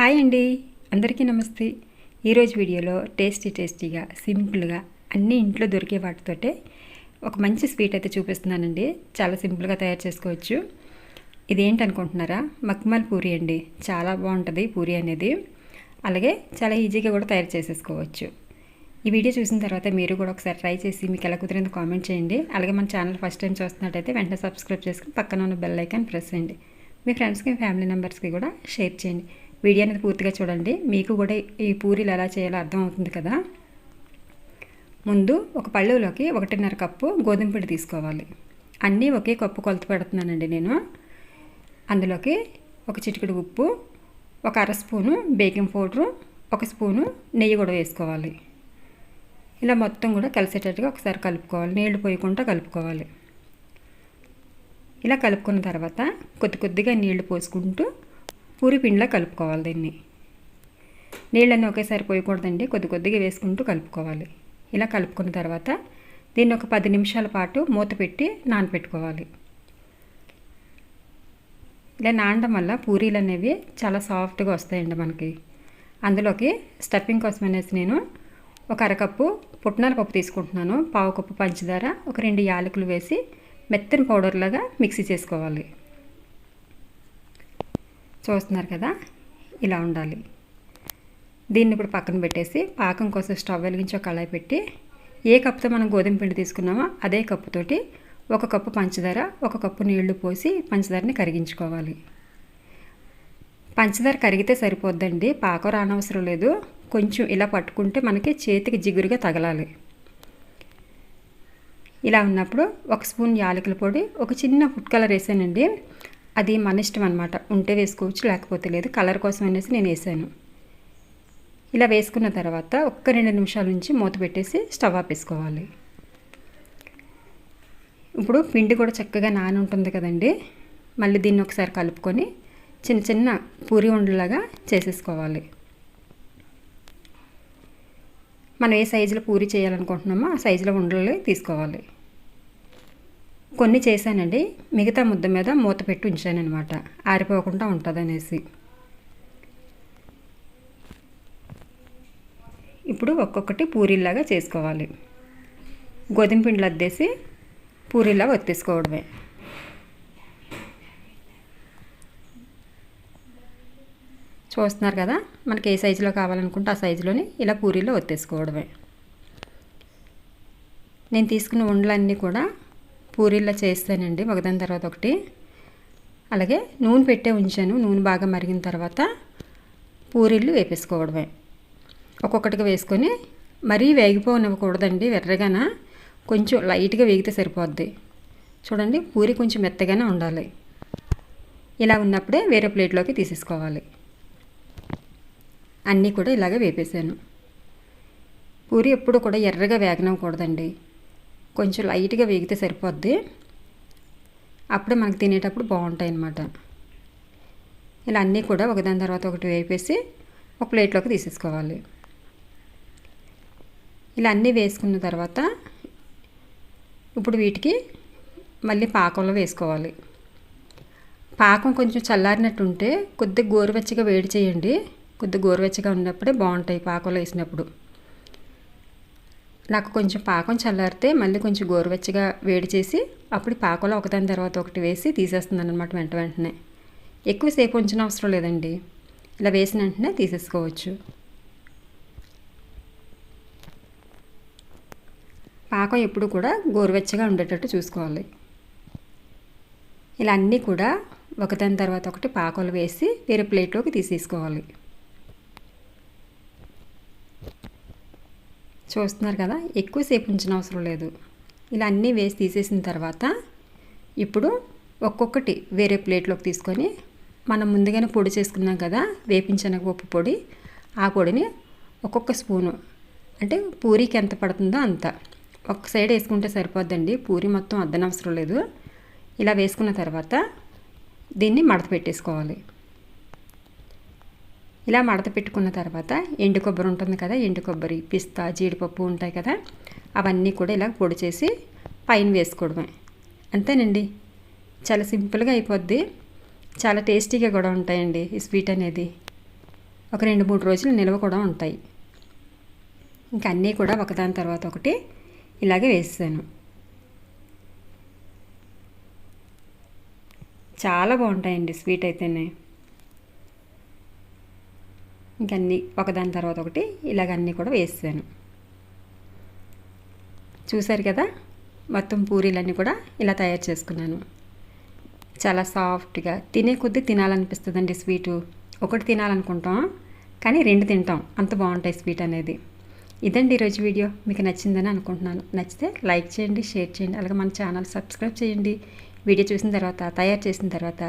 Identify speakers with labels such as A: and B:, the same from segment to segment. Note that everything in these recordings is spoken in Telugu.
A: హాయ్ అండి. అందరికీ నమస్తే. ఈరోజు వీడియోలో టేస్టీ టేస్టీగా సింపుల్గా అన్నీ ఇంట్లో దొరికే వాటితోటే ఒక మంచి స్వీట్ అయితే చూపిస్తున్నానండి. చాలా సింపుల్గా తయారు చేసుకోవచ్చు. ఇదేంటి అనుకుంటున్నారా? మక్మల్ పూరి అండి. చాలా బాగుంటుంది పూరి అనేది. అలాగే చాలా ఈజీగా కూడా తయారు చేసేసుకోవచ్చు. ఈ వీడియో చూసిన తర్వాత మీరు కూడా ఒకసారి ట్రై చేసి మీకు ఎలా కుదిరిందో కామెంట్ చేయండి. అలాగే మన ఛానల్ ఫస్ట్ టైం చూస్తున్నట్టయితే వెంటనే సబ్స్క్రైబ్ చేసుకుని పక్కన ఉన్న బెల్ ఐకాన్ ప్రెస్ చేయండి. మీ ఫ్రెండ్స్కి ఫ్యామిలీ మెంబర్స్కి కూడా షేర్ చేయండి. వీడియో అనేది పూర్తిగా చూడండి. మీకు కూడా ఈ పూరీలు ఎలా చేయాలో అర్థం అవుతుంది కదా. ముందు ఒక పళ్ళులోకి ఒకటిన్నర కప్పు గోధుమ పిండి తీసుకోవాలి. అన్నీ ఒకే కప్పు కొలత పెడుతున్నానండి నేను. అందులోకి ఒక చిటికెడు ఉప్పు ఒక అర స్పూను బేకింగ్ పౌడరు ఒక స్పూను నెయ్యి కూడా వేసుకోవాలి. ఇలా మొత్తం కూడా కలిసేటట్టుగా ఒకసారి కలుపుకోవాలి. నీళ్ళు పోయకుండా కలుపుకోవాలి. ఇలా కలుపుకున్న తర్వాత కొద్ది కొద్దిగా నీళ్ళు పోసుకుంటూ పూరి పిండిలా కలుపుకోవాలి దీన్ని. నీళ్ళన్నీ ఒకేసారి పోయకూడదండి కొద్ది కొద్దిగా వేసుకుంటూ కలుపుకోవాలి. ఇలా కలుపుకున్న తర్వాత దీన్ని ఒక పది నిమిషాల పాటు మూత పెట్టి నానపెట్టుకోవాలి. ఇలా నానడం వల్ల పూరీలు అనేవి చాలా సాఫ్ట్గా వస్తాయండి మనకి. అందులోకి స్టఫింగ్ కోసం అనేసి నేను ఒక అరకప్పు పుట్నాల పప్పు తీసుకుంటున్నాను. పావు కప్పు పంచదార ఒక రెండు యాలకులు వేసి మెత్తని పౌడర్ లాగా మిక్సీ చేసుకోవాలి. చూస్తున్నారు కదా? ఇలా ఉండాలి. దీన్ని ఇప్పుడు పక్కన పెట్టేసి పాకం కోసం స్టవ్ వెలిగించి ఒక కళాయి పెట్టి ఏ కప్పుతో మనం గోధుమ పిండి తీసుకున్నామో అదే కప్పుతోటి ఒక కప్పు పంచదార ఒక కప్పు నీళ్ళు పోసి పంచదారని కరిగించుకోవాలి. పంచదార కరిగితే సరిపోద్దండి. పాకం రానవసరం లేదు. కొంచెం ఇలా పట్టుకుంటే మనకి చేతికి జిగురుగా తగలాలి. ఇలా ఉన్నప్పుడు ఒక స్పూన్ యాలకుల పొడి ఒక చిన్న ఫుడ్ కలర్ వేసానండి. అది మన ఇష్టం అనమాట ఉంటే వేసుకోవచ్చు లేకపోతే లేదు. కలర్ కోసం అనేసి నేను వేసాను. ఇలా వేసుకున్న తర్వాత ఒక్క రెండు నిమిషాల నుంచి మూత పెట్టేసి స్టవ్ ఆపేసుకోవాలి ఇప్పుడు పిండి కూడా చక్కగా నాని ఉంటుంది కదండి. మళ్ళీ దీన్ని ఒకసారి కలుపుకొని చిన్న చిన్న పూరి ఉండలాగా చేసేసుకోవాలి. మనం ఏ సైజులో పూరి చేయాలనుకుంటున్నామో ఆ సైజులో ఉండలు తీసుకోవాలి. కొన్ని చేశానండి. మిగతా ముద్ద మీద మూత పెట్టి ఉంచానమాట ఆరిపోకుండా ఉంటుందనేసి. ఇప్పుడు ఒక్కొక్కటి పూరీలాగా చేసుకోవాలి. గోధుమ పిండిలు అద్దేసి పూరీలాగా ఒత్తేసుకోవడమే. చూస్తున్నారు కదా? మనకి ఏ సైజులో కావాలనుకుంటే ఆ సైజులోని ఇలా పూరీలో ఒత్తేసుకోవడమే. నేను తీసుకున్న ఉండలన్నీ కూడా పూరీల్లో చేస్తానండి ఒకదాని తర్వాత ఒకటి. అలాగే నూనె పెట్టే ఉంచాను నూనె బాగా మరిగిన తర్వాత పూరీలు వేపేసుకోవడమే. ఒక్కొక్కటిగా వేసుకొని మరీ వేగిపోనివ్వకూడదండి వెర్రగాన కొంచెం లైట్గా వేగితే సరిపోద్ది. చూడండి పూరి కొంచెం మెత్తగానే ఉండాలి. ఇలా ఉన్నప్పుడే వేరే ప్లేట్లోకి తీసేసుకోవాలి. అన్నీ కూడా ఇలాగే వేపేసాను. పూరి ఎప్పుడు కూడా ఎర్రగా వేగనవ్వకూడదండి. కొంచెం లైట్గా వేగితే సరిపోద్ది. అప్పుడే మనకు తినేటప్పుడు బాగుంటాయి అన్నమాట. ఇలా అన్నీ కూడా ఒకదాని తర్వాత ఒకటి వేపేసి ఒక ప్లేట్లోకి తీసేసుకోవాలి. ఇలా అన్నీ వేసుకున్న తర్వాత ఇప్పుడు వీటికి మళ్ళీ పాకంలో వేసుకోవాలి. పాకం కొంచెం చల్లారినట్టు ఉంటే కొద్దిగా గోరువెచ్చగా వేడి చేయండి. కొద్దిగా గోరువెచ్చగా ఉన్నప్పుడే బాగుంటాయి పాకంలో వేసినప్పుడు. నాకు కొంచెం పాకం చల్లారితే మళ్ళీ కొంచెం గోరువెచ్చగా వేడి చేసి అప్పుడు పాకంలో ఒకదాని తర్వాత ఒకటి వేసి తీసేస్తున్నాను అనమాట వెంట వెంటనే. ఎక్కువసేపు ఉంచిన అవసరం లేదండి. ఇలా వేసిన వెంటనే తీసేసుకోవచ్చు. పాకం ఎప్పుడు కూడా గోరువెచ్చగా ఉండేటట్టు చూసుకోవాలి. ఇలా అన్నీ కూడా ఒకదాని తర్వాత ఒకటి పాకలు వేసి వేరే ప్లేట్లోకి తీసేసుకోవాలి. చూస్తున్నారు కదా ఎక్కువసేపు ఉంచిన అవసరం లేదు. ఇలా అన్నీ వేసి తీసేసిన తర్వాత ఇప్పుడు ఒక్కొక్కటి వేరే ప్లేట్లోకి తీసుకొని మనం ముందుగానే పొడి చేసుకున్నాం కదా వేపించనగపప్పు పొడి ఆ పొడిని ఒక్కొక్క స్పూను అంటే పూరీకి ఎంత పడుతుందో అంత. ఒక సైడ్ వేసుకుంటే సరిపోద్దండి పూరి మొత్తం అద్దనవసరం లేదు. ఇలా వేసుకున్న తర్వాత దీన్ని మడత పెట్టేసుకోవాలి. ఇలా మడత పెట్టుకున్న తర్వాత ఎండు కొబ్బరి ఉంటుంది కదా ఎండు కొబ్బరి పిస్తా జీడిపప్పు ఉంటాయి కదా అవన్నీ కూడా ఇలా పొడి చేసి పైన వేసుకోవడమే. అంతేనండి. చాలా సింపుల్గా అయిపోద్ది. చాలా టేస్టీగా కూడా ఉంటాయండి ఈ స్వీట్ అనేది. ఒక రెండు మూడు రోజులు నిల్వ కూడా ఉంటాయి. ఇంకా అన్నీ కూడా ఒకదాని తర్వాత ఒకటి ఇలాగే వేసాను చాలా బాగుంటాయండి స్వీట్ అయితేనే. ఇంకన్నీ ఒకదాని తర్వాత ఒకటి ఇలాగ అన్నీ కూడా వేసాను చూసారు కదా? మొత్తం పూరీలన్నీ కూడా ఇలా తయారు చేసుకున్నాను. చాలా సాఫ్ట్గా తినే కొద్దీ తినాలనిపిస్తుందండి స్వీటు. ఒకటి తినాలనుకుంటాం కానీ రెండు తింటాం. అంత బాగుంటాయి స్వీట్ అనేది. ఇదండి ఈరోజు వీడియో. మీకు నచ్చిందని అనుకుంటున్నాను. నచ్చితే లైక్ చేయండి షేర్ చేయండి అలాగే మన ఛానల్ సబ్స్క్రైబ్ చేయండి. వీడియో చూసిన తర్వాత తయారు చేసిన తర్వాత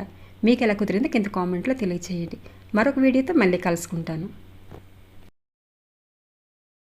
A: మీకు ఎలా కుదిరిందో కింద కామెంట్లో తెలియచేయండి. మరొక వీడియోతో మళ్ళీ కలుసుకుంటాను.